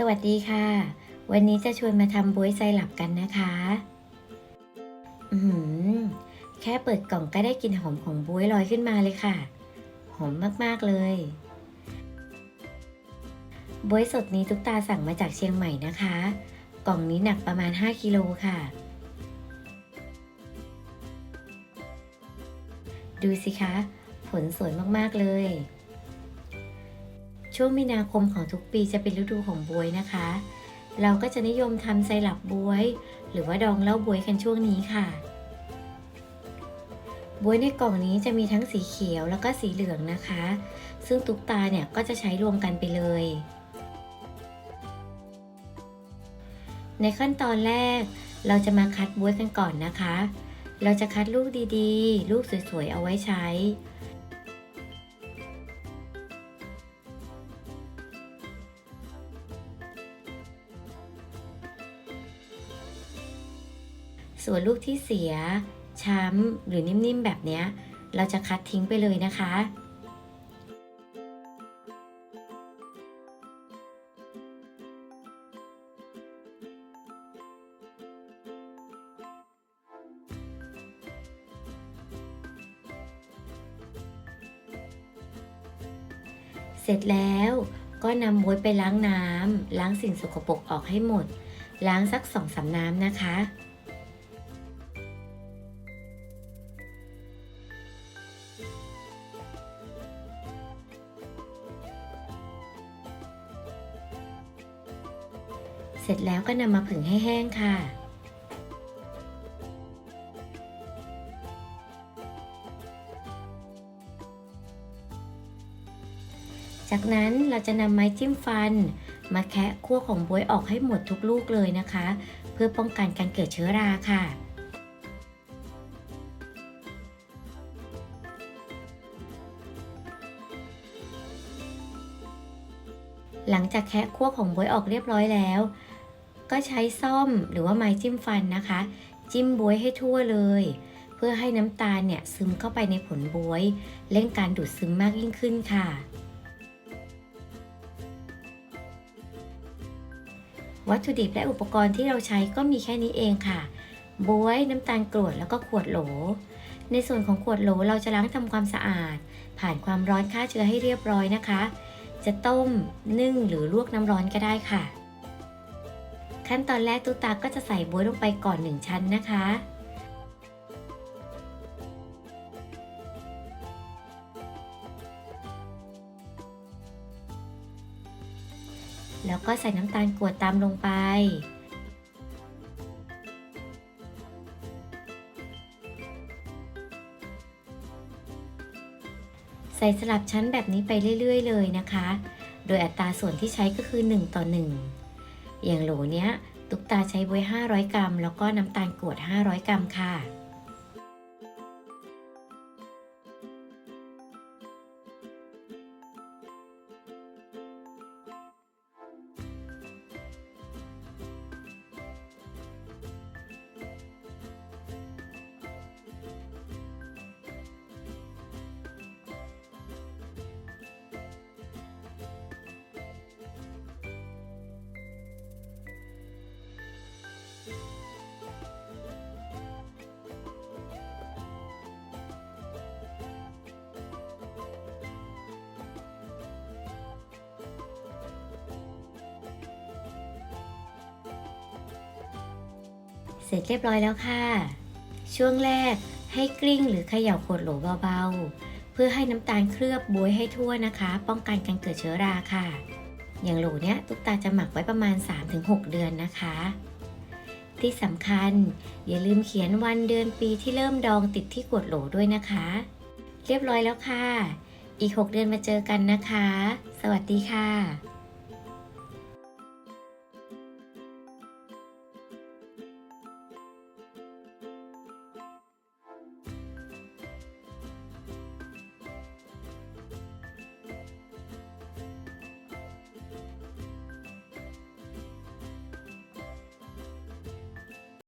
สวัสดีค่ะ วันนี้จะชวนมาทำบวยไซรัปกันนะคะ อือหือแค่เปิดกล่องก็ได้กลิ่นหอมของบวยลอยขึ้นมาเลยค่ะ หอมมากๆเลยบวยสดนี้ทุกตาสั่งมาจากเชียงใหม่นะคะ กล่องนี้หนักประมาณ 5กิโลค่ะ ดูสิคะ ผลสวยมากๆเลย ช่วงมีนาคมของทุกปีจะเป็นฤดูของบวยนะคะ เราก็จะนิยมทำไซรัปบวย หรือว่าดองเหล้าบวยกันช่วงนี้ค่ะ บวยในกล่องนี้จะมีทั้งสีเขียวแล้วก็สีเหลืองนะคะ ซึ่งตุ๊กตาเนี่ยก็จะใช้รวมกันไปเลย ในขั้นตอนแรก เราจะมาคัดบวยกันก่อนนะคะ เราจะคัดลูกดีๆ ลูกสวยๆ เอาไว้ใช้ ส่วนลูกที่เสีย ช้ำหรือนิ่มๆแบบนี้ เราจะคัดทิ้งไปเลยนะคะ เสร็จแล้วก็นำบวยไปล้างน้ำล้างสิ่งสกปรกออกให้หมด ล้างสักสองสามน้ำนะคะ เสร็จแล้วก็นำมาผึ่งให้แห้งค่ะ จากนั้นเราจะนำไม้จิ้มฟัน มาแคะขั้วของบวยออกให้หมดทุกลูกเลยนะคะ เพื่อป้องกันการเกิดเชื้อราค่ะหลังจากแคะขั้วของบวยออกเรียบร้อยแล้ว ก็ใช้ซ่อมหรือว่าไม้จิ้มฟันนะคะ จิ้มบวยให้ทั่วเลย เพื่อให้น้ำตาลเนี่ยซึมเข้าไปในผลบวยเร่งการดูดซึมมากยิ่งขึ้นค่ะ วัตถุดิบและอุปกรณ์ที่เราใช้ก็มีแค่นี้เองค่ะบวยน้ำตาลกรวดแล้วก็ขวดโหล ในส่วนของขวดโหลเราจะล้างทำความสะอาด ผ่านความร้อนฆ่าเชื้อให้เรียบร้อยนะคะ จะต้มนึ่งหรือลวกน้ำร้อนก็ได้ค่ะ ขั้นตอนแรกตุ๊กตาก็จะใส่บวยลงไปก่อน 1 ชั้นนะคะ แล้วก็ใส่น้ำตาลกรวดตามลงไปใส่สลับชั้นแบบนี้ไปเรื่อย ๆ เลยนะคะ โดยอัตราส่วนที่ใช้ก็คือ 1 ต่อ 1 อย่างโหลเนี้ยตุ๊กตาใช้บวย 500 กรัม แล้วก็น้ำตาลกรวด 500 กรัมค่ะ เสร็จเรียบร้อยแล้วค่ะ ช่วงแรกให้กลิ้งหรือเขย่าขวดโหลเบาๆ เพื่อให้น้ำตาลเคลือบบวยให้ทั่วนะคะ ป้องกันการเกิดเชื้อราค่ะ อย่างโหลเนี้ยตุ๊กตาจะหมักไว้ประมาณ 3-6 เดือนนะคะ ที่สำคัญอย่าลืมเขียนวันเดือนปีที่เริ่มดองติดที่ขวดโหลด้วยนะคะ เรียบร้อยแล้วค่ะ อีก 6 เดือนมาเจอกันนะคะ สวัสดีค่ะ